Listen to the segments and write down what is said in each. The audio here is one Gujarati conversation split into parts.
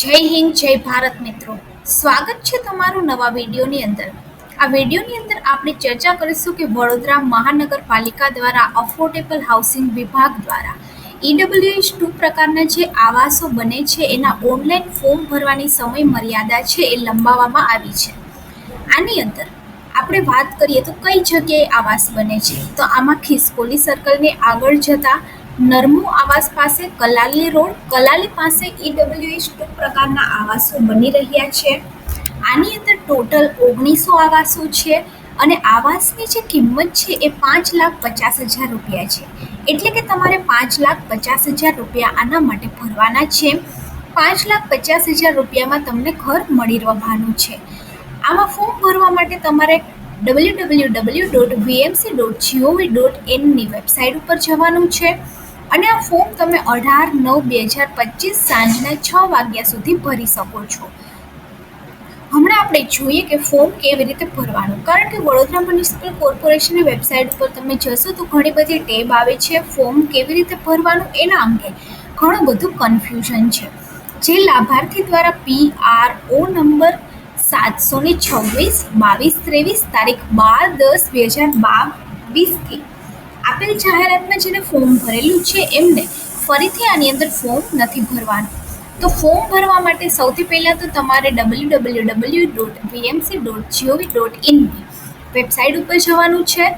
જય હિન્દ, જય ભારત મિત્રો. સ્વાગત છે તમારું નવા વિડીયોની અંદર. આ વિડીયોની અંદર આપણે ચર્ચા કરીશું કે વડોદરા મહાનગરપાલિકા દ્વારા અફોર્ડેબલ હાઉસિંગ વિભાગ દ્વારા ઈડબ્લ્યુએચ ટુ પ્રકારના જે આવાસો બને છે, એના ઓનલાઈન ફોર્મ ભરવાની સમય મર્યાદા છે એ લંબાવવામાં આવી છે. આની અંદર આપણે વાત કરીએ તો કઈ જગ્યાએ આવાસ બને છે? તો આમાં ખિસકોલી સર્કલને આગળ જતા નરમુ આવાસ પાસે કલાલી રોડ, કલાલી પાસે ઈડબ્લ્યુએસ ટુ પ્રકારના આવાસો બની રહ્યા છે. આની અંદર ટોટલ ઓગણીસો આવાસો છે અને આવાસની જે કિંમત છે એ પાંચ લાખ પચાસ હજાર રૂપિયા છે. એટલે કે તમારે પાંચ લાખ પચાસ હજાર રૂપિયા આના માટે ભરવાના છે. પાંચ લાખ પચાસ હજાર રૂપિયામાં તમને ઘર મળી રહેવાનું છે. આમાં ફોર્મ ભરવા માટે તમારે W W W dot VMC dot GOV dot ઇનની website ઉપર જવાનું છે. અને આ ફોર્મ તમે અઢાર, નવ, બે હજાર પચીસ સાંજના છ વાગ્યા સુધી ભરી શકો છો. હમણાં આપણે જોઈએ કે ફોર્મ કેવી રીતે ભરવાનું. કારણ કે વડોદરા મ્યુનિસિપલ કોર્પોરેશનની વેબસાઇટ ઉપર તમે જશો તો ઘણી બધી ટેબ આવે છે ફોર્મ કેવી રીતે ભરવાનું એના અંગે ઘણું બધું કન્ફ્યુઝન છે. જે લાભાર્થી દ્વારા પી આર ઓ નંબર સાતસો ને છવ્વીસ, બાવીસ, ત્રેવીસ, તારીખ બાર દસ, બે હજાર બાવીસથી આપેલ જાહેરાતમાં જેને ફોર્મ ભરેલું છે એમને ફરીથી આની અંદર ફોર્મ નથી ભરવાનું. તો ફોર્મ ભરવા માટે સૌથી પહેલાં તો તમારે W W W dot VMC dot GOV dot ઇનની website ઉપર જવાનું છે.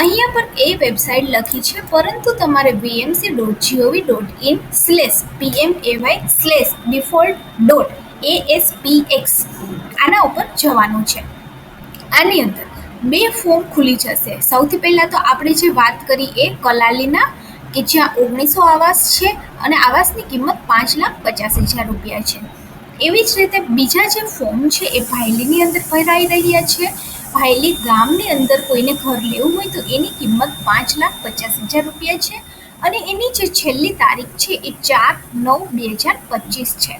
અહીંયા પર એ વેબસાઇટ લખી છે, પરંતુ તમારે VMC dot GOV dot in slash PM AY slash default dot ASPX આના ઉપર જવાનું છે. આની અંદર બે ફોર્મ ખુલી જશે. સૌથી પહેલાં તો આપણે જે વાત કરી એ કલાલીના, કે જ્યાં ઓગણીસો આવાસ છે અને આવાસની કિંમત પાંચ લાખ પચાસ હજાર રૂપિયા છે. એવી જ રીતે બીજા જે ફોર્મ છે એ ભાયલીની અંદર ભરાઈ રહ્યા છે. ભાયલી ગામની અંદર કોઈને ઘર લેવું હોય તો એની કિંમત પાંચ લાખ પચાસ હજાર રૂપિયા છે અને એની જે છેલ્લી તારીખ છે એ ચાર નવ બે હજાર પચીસ છે.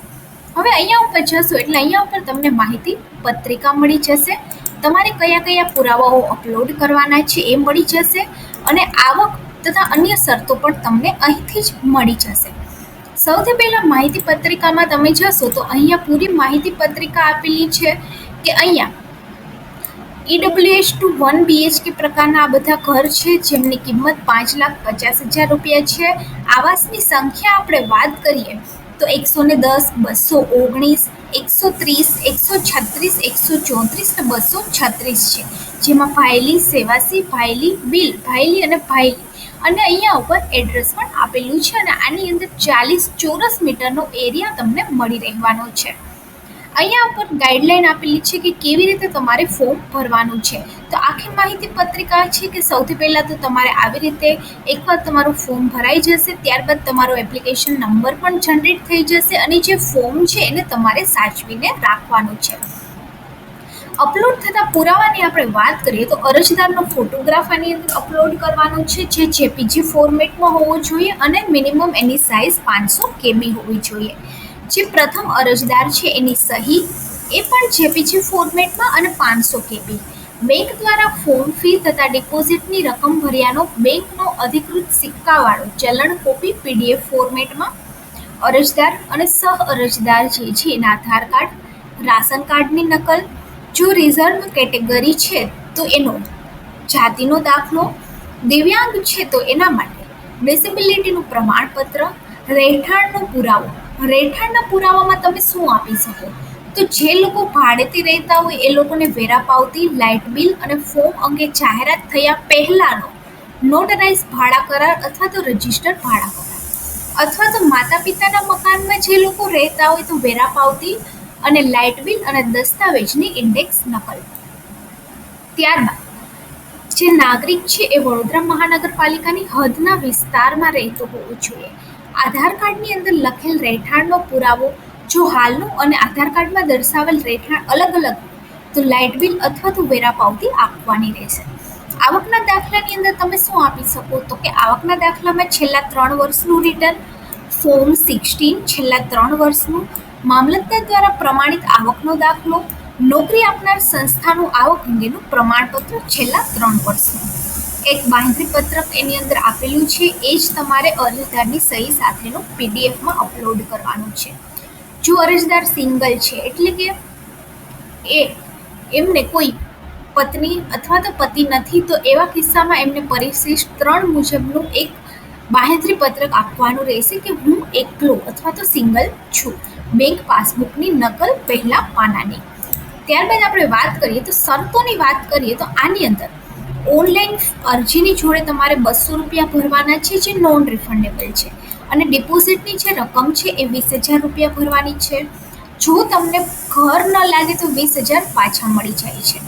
હવે અહીંયા ઉપર જશો એટલે અહીંયા ઉપર તમને માહિતી પત્રિકા મળી જશે. તમારે કયા કયા પુરાવાઓ અપલોડ કરવાના છે એ મળી જશે અને આવક તથા અન્ય શરતો પણ તમને અહીંથી જ મળી જશે. સૌથી પહેલાં માહિતી પત્રિકામાં તમે જશો તો અહીંયા પૂરી માહિતી પત્રિકા આપેલી છે કે અહીંયા ઈડબ્લ્યુએસ ટુ વન બીએચકે પ્રકારના આ બધા ઘર છે જેમની કિંમત પાંચ લાખ પચાસ હજાર રૂપિયા છે. આવાસની સંખ્યા આપણે વાત કરીએ તો એકસો ને દસ, બસો ઓગણીસ એકસો ત્રીસ, એકસો છત્રીસ, એકસો ચોત્રીસ ને બસો છત્રીસ છે. જેમાં ભાયલી, સેવાસી, ભાયલી, બિલ, ભાયલી અને ભાયલી. અને અહીંયા ઉપર એડ્રેસ પણ આપેલું છે અને આની અંદર ચાલીસ ચોરસ મીટરનો એરિયા તમને મળી રહેવાનો છે. અહીંયા ઉપર ગાઈડલાઈન આપેલી છે કે કેવી રીતે તમારે ફોર્મ ભરવાનું છે. તો આખી માહિતી પત્રિકા છે કે સૌથી પહેલાં તો તમારે આવી રીતે એકવાર તમારું ફોર્મ ભરાઈ જશે, ત્યારબાદ તમારો એપ્લિકેશન નંબર પણ જનરેટ થઈ જશે અને જે ફોર્મ છે એને તમારે સાચવીને રાખવાનું છે. અપલોડ થતા પુરાવાની આપણે વાત કરીએ તો અરજદારનો ફોટોગ્રાફ આની અંદર અપલોડ કરવાનો છે, જે જેપીજી ફોર્મેટમાં હોવો જોઈએ અને મિનિમમ એની સાઇઝ પાંચસો કેબી હોવી જોઈએ. જે પ્રથમ અરજદાર છે એની સહી એ પણ જેપીજી ફોર્મેટમાં અને પાંચસો કેબી. બેંક દ્વારા ફોર્મ ફી તથા ડિપોઝિટની રકમ ભર્યાનો બેંકનો અધિકૃત સિક્કાવાળો ચલણ કોપી પીડીએફ ફોર્મેટમાં અરજદાર અને સહ અરજદાર જે છે એના આધાર કાર્ડ, રાશન કાર્ડની નકલ, જો રિઝર્વ કેટેગરી છે તો એનો જાતિનો દાખલો, દિવ્યાંગ છે તો એના માટે ડિસેબિલિટીનું પ્રમાણપત્ર, રહેઠાણનો પુરાવો રહેઠાણના પુરાવામાં તમે શું આપી શકો? તો જે લોકો ભાડેથી રહેતા હોય એ લોકોને વેરા પાવતી લાઇટ બિલ અને ફોર્મ અંગે જાહેરાત થયા પહેલાંનો નોટરાઇઝ ભાડા કરાર અથવા તો રજિસ્ટર ભાડા કરાર. અથવા તો માતા પિતાના મકાનમાં જે લોકો રહેતા હોય તો વેરા પાવતી અને લાઇટ બિલ અને દસ્તાવેજની ઇન્ડેક્સ નકલ. ત્યારબાદ, જે નાગરિક છે એ વડોદરા મહાનગરપાલિકાની હદના વિસ્તારમાં રહેતો હોવો જોઈએ. આધાર કાર્ડની અંદર લખેલ રહેઠાણનો પુરાવો, જો હાલનું અને આધાર કાર્ડમાં દર્શાવેલ રહેઠાણ અલગ અલગ તો લાઇટ બિલ અથવા તો વેરા પાવતી આપવાની રહેશે. આવકના દાખલાની અંદર તમે શું આપી શકો? તો કે આવકના દાખલામાં છેલ્લા ત્રણ વર્ષનું રિટર્ન ફોર્મ સિક્સટીન છેલ્લા ત્રણ વર્ષનું, મામલતદાર દ્વારા પ્રમાણિત આવકનો દાખલો, નોકરી આપનાર સંસ્થાનું આવક અંગેનું પ્રમાણપત્ર છેલ્લા ત્રણ વર્ષનું. એક બાંધરી પત્રક એની અંદર આપેલું છે. એ જ તમારે અરજદારની સહી સાથેનું પીડીએફમાં અપલોડ કરવાનું છે. જો અરજદાર સિંગલ છે, એટલે કે એ એમને કોઈ પત્ની અથવા તો પતિ નથી, તો એવા કિસ્સામાં એમને પરિશિષ્ટ ત્રણ મુજબનું એક બાહેધરી પત્રક આપવાનું રહેશે કે હું એકલો અથવા તો સિંગલ છું. બેંક પાસબુકની નકલ પહેલા પાનાની. ત્યારબાદ આપણે વાત કરીએ તો શરતોની વાત કરીએ તો આની અંદર ઓનલાઈન અરજીની જોડે તમારે બસો રૂપિયા ભરવાના છે જે નોન રિફંડેબલ છે? અને ડિપોઝિટની જે રકમ છે એ વીસ હજાર રૂપિયા ભરવાની છે? જો તમને ઘર ન લાગે તો વીસ હજાર પાછા મળી જાય છે.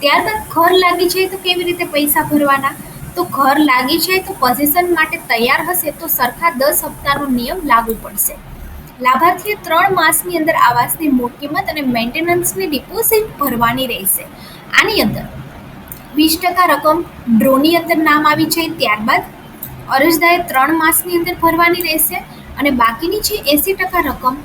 ત્યારબાદ ઘર લાગી જાય તો કેવી રીતે પૈસા ભરવાના? તો ઘર લાગી જાય તો પોઝિશન માટે તૈયાર હશે તો સરખા દસ હપ્તાનો નિયમ લાગુ પડશે. લાભાર્થીએ ત્રણ માસની અંદર આવાસની મૂળ કિંમત અને મેન્ટેનન્સની ડિપોઝિટ ભરવાની રહેશે. આની અંદર વીસ ટકા રકમ ડ્રોની અંદર નામ આવી જાય ત્યારબાદ અરજદારે ત્રણ માસની અંદર ભરવાની રહેશે અને બાકીની છે એંસી ટકા રકમ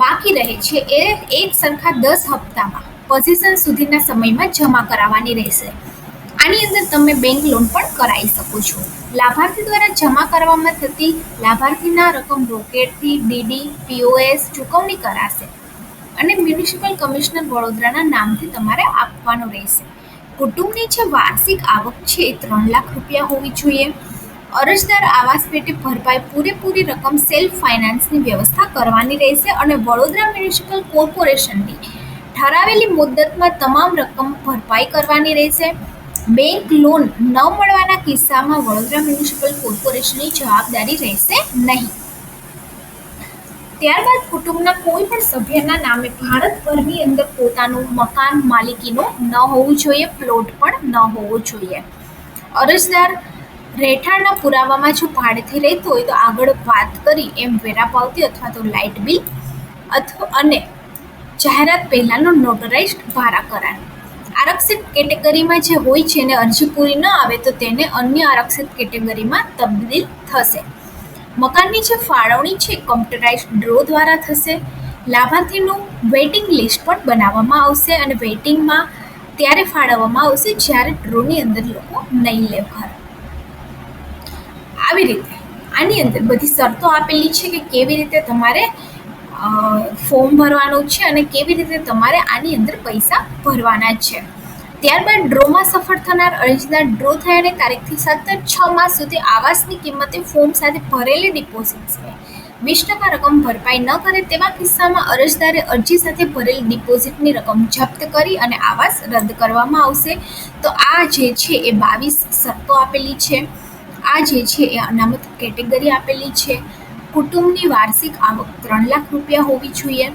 બાકી રહે છે એ એક સરખા દસ હપ્તામાં પોઝિશન સુધીના સમયમાં જમા કરાવવાની રહેશે. આની અંદર તમે બેંક લોન પણ કરાવી શકો છો. લાભાર્થી દ્વારા જમા કરવામાં થતી લાભાર્થીના રકમ રોકેટથી, ડીડી, પીઓએસ ચૂકવણી કરાશે અને મ્યુનિસિપલ કમિશનર વડોદરાના નામથી તમારે આપવાનું રહેશે. કુટુંબની જે વાર્ષિક આવક છે એ ત્રણ લાખ રૂપિયા હોવી જોઈએ. અરજદાર આવાસ પેટે ભરપાઈ પૂરેપૂરી રકમ સેલ્ફ ફાઇનાન્સની વ્યવસ્થા કરવાની રહેશે અને વડોદરા મ્યુનિસિપલ કોર્પોરેશનની ઠરાવેલી મુદ્દતમાં તમામ રકમ ભરપાઈ કરવાની રહેશે. બેંક લોન ન મળવાના કિસ્સામાં વડોદરા મ્યુનિસિપલ કોર્પોરેશનની જવાબદારી રહેશે નહીં. ત્યારબાદ કુટુંબના કોઈ પણ સભ્યના નામે ભારતભરની અંદર પોતાનું મકાન માલિકીનો ન હોવું જોઈએ, પ્લોટ પણ ન હોવો જોઈએ. અરજદાર રહેઠાણના પુરાવામાં જો ભાડેથી રહેતો હોય તો આગળ વાત કરી એમ વેરા પાવતી અથવા તો લાઇટ બિલ અથવા અને જાહેરાત પહેલાંનો નોટરાઇઝ્ડ ભાડા કરાર. આરક્ષિત કેટેગરીમાં જે હોય છે એને અરજી પૂરી ન આવે તો તેને અન્ય આરક્ષિત કેટેગરીમાં તબદીલ થશે. મકાનની જે ફાળવણી છે કમ્પ્યુટરાઇઝ ડ્રો દ્વારા થશે. લાભાર્થીનું વેઇટિંગ લિસ્ટ પણ બનાવવામાં આવશે અને વેઇટિંગમાં ત્યારે ફાળવવામાં આવશે જ્યારે ડ્રોની અંદર લોકો નહીં લે ઘર આવી રીતે આની અંદર બધી શરતો આપેલી છે કે કેવી રીતે તમારે ફોર્મ ભરવાનું છે અને કેવી રીતે તમારે આની અંદર પૈસા ભરવાના છે. ત્યારબાદ ડ્રોમાં સફળ થનાર અરજદાર ડ્રો થયાને તારીખથી સતત છ માસ સુધી આવાસની કિંમતે ફોર્મ સાથે ભરેલી ડિપોઝિટ્સને વીસ ટકા રકમ ભરપાઈ ન કરે તેવા કિસ્સામાં અરજદારે અરજી સાથે ભરેલી ડિપોઝિટની રકમ જપ્ત કરી અને આવાસ રદ કરવામાં આવશે. તો આ જે છે એ બાવીસ શરતો આપેલી છે. આ જે છે એ અનામત કેટેગરી આપેલી છે. કુટુંબની વાર્ષિક આવક ત્રણ લાખ રૂપિયા હોવી જોઈએ.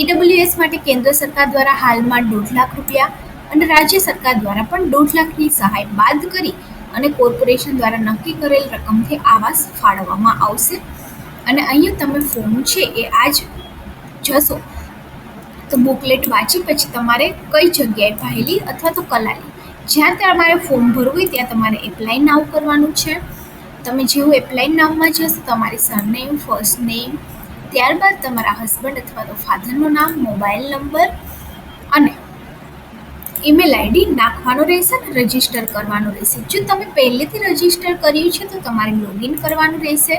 ઈડબ્લ્યુએસ માટે કેન્દ્ર સરકાર દ્વારા હાલમાં દોઢ લાખ રૂપિયા અને રાજ્ય સરકાર દ્વારા પણ દોઢ લાખની સહાય બાદ કરી અને કોર્પોરેશન દ્વારા નક્કી કરેલ રકમથી આવાસ ફાળવવામાં આવશે. અને અહીંયા તમે ફોર્મ છે એ આજ જશો. તો બુકલેટ વાંચી પછી તમારે કઈ જગ્યાએ ભાયલી અથવા તો કલાલી. જ્યાં તમારે ફોર્મ ભરવું હોય ત્યાં તમારે એપ્લાય નાવ કરવાનું છે. તમે જેવું એપ્લાય નાવમાં જશો, તમારી સરનેમ ફર્સ્ટ નેમ ત્યારબાદ તમારા હસબન્ડ અથવા તો ફાધરનું નામ મોબાઈલ નંબર અને ઈમેલ આઈડી નાખવાનું રહેશે અને રજિસ્ટર કરવાનું રહેશે. જો તમે પહેલેથી રજિસ્ટર કર્યું છે, તો તમારે લોગિન કરવાનું રહેશે.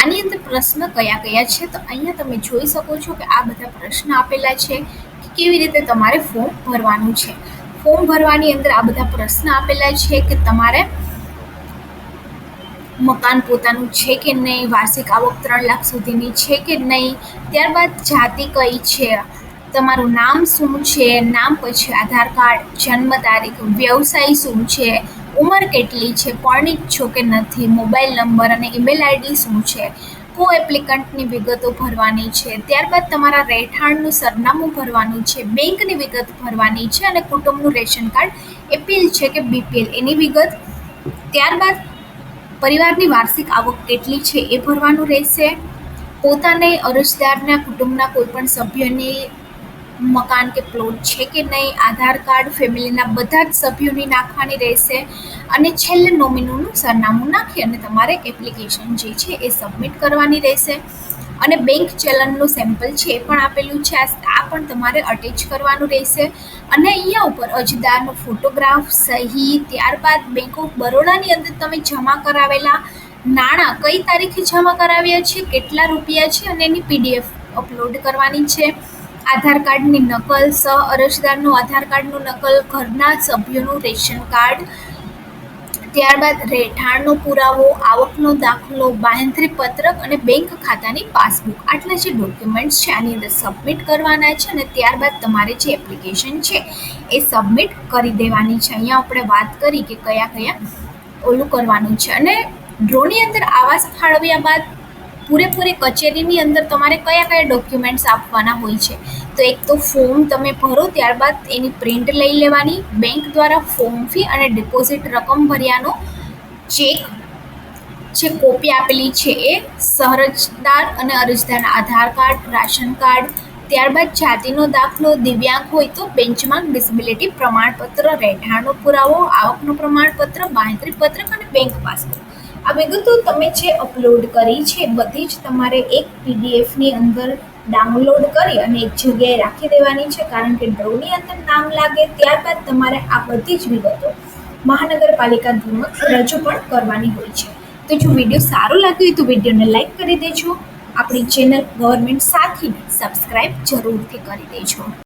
આની અંદર પ્રશ્ન કયા કયા છે, તો અહીંયા તમે જોઈ શકો છો કે આ બધા પ્રશ્ન આપેલા છે કે કેવી રીતે તમારે ફોર્મ ભરવાનું છે. ફોર્મ ભરવાની અંદર આ બધા પ્રશ્ન આપેલા છે કે તમારે મકાન પોતાનું છે કે નહીં, વાર્ષિક આવક ત્રણ લાખ સુધીની છે કે નહીં, ત્યારબાદ જાતિ કઈ છે તમારું નામ શું છે, નામ પછી આધાર કાર્ડ, જન્મ તારીખ, વ્યવસાય શું છે, ઉંમર કેટલી છે પરણિત છો કે નથી, મોબાઈલ નંબર અને ઈમેલ આઈડી શું છે કો એપ્લિકન્ટની વિગતો ભરવાની છે, ત્યારબાદ તમારા રહેઠાણનું સરનામું ભરવાનું છે, બેંકની વિગત ભરવાની છે અને કુટુંબનું રેશન કાર્ડ એપીએલ છે કે બીપીએલ, એની વિગત. ત્યારબાદ પરિવારની વાર્ષિક આવક કેટલી છે, એ ભરવાનું રહેશે. પોતાને અરજદારના કુટુંબના કોઈપણ સભ્યની મકાન કે પ્લોટ છે કે નહીં, આધાર કાર્ડ, ફેમિલીના બધા જ સભ્યોની નાખવાની રહેશે અને છેલ્લે નોમિનીનું સરનામું નાખી અને તમારે એપ્લિકેશન જે છે એ સબમિટ કરવાની રહેશે. અને બેંક ચલનનું સેમ્પલ છે એ પણ આપેલું છે. આ પણ તમારે અટેચ કરવાનું રહેશે. અને અહીંયા ઉપર અરજદારનો ફોટોગ્રાફ સહી, ત્યારબાદ બેંક ઓફ બરોડાની અંદર તમે જમા કરાવેલા નાણાં કઈ તારીખે જમા કરાવ્યા છે, કેટલા રૂપિયા છે અને એની પીડીએફ અપલોડ કરવાની છે. આધાર કાર્ડની નકલ સહ અરજદારનું આધાર કાર્ડનું નકલ, ઘરના સભ્યોનું રેશન કાર્ડ, ત્યારબાદ રહેઠાણનો પુરાવો, આવકનો દાખલો બાંહેધરી પત્રક અને બેંક ખાતાની પાસબુક. આટલા જે ડોક્યુમેન્ટ્સ છે, આની અંદર સબમિટ કરવાના છે અને ત્યારબાદ તમારે જે એપ્લિકેશન છે, એ સબમિટ કરી દેવાની છે. અહીંયા આપણે વાત કરી કે કયા કયા ઓલું કરવાનું છે. અને ડ્રોની અંદર આવાસ ફાળવ્યા બાદ પૂરેપૂરી કચેરીની અંદર તમારે કયા કયા ડોક્યુમેન્ટ્સ આપવાના હોય છે? તો એક તો ફોર્મ તમે ભરો, ત્યારબાદ એની પ્રિન્ટ લઈ લેવાની બેંક દ્વારા ફોર્મ ફી અને ડિપોઝિટ રકમ ભર્યાનો ચેક જે કોપી આપેલી છે એ સહરજદાર અને અરજદારના આધાર કાર્ડ, રાશન કાર્ડ, ત્યારબાદ જાતિનો દાખલો, દિવ્યાંગ હોય તો બેન્ચમાર્ક ડિસેબિલિટી પ્રમાણપત્ર, રહેઠાણનો પુરાવો, આવકનું પ્રમાણપત્ર પત્રક અને બેંક પાસબુક આ વિગતો તમે જે અપલોડ કરી છે, બધી જ તમારે એક પીડીએફની અંદર ડાઉનલોડ કરી અને એક જગ્યાએ રાખી દેવાની છે. કારણ કે ડ્રોની અંદર નામ લાગે, ત્યારબાદ તમારે આ બધી જ વિગતો મહાનગરપાલિકા ધમક રજૂ પણ કરવાની હોય છે. તો જો વીડિયો સારો લાગ્યો હોય તો વિડીયોને લાઈક કરી દેજો. આપણી ચેનલ ગવર્મેન્ટ સાથીને સબસ્ક્રાઈબ જરૂરથી કરી દેજો.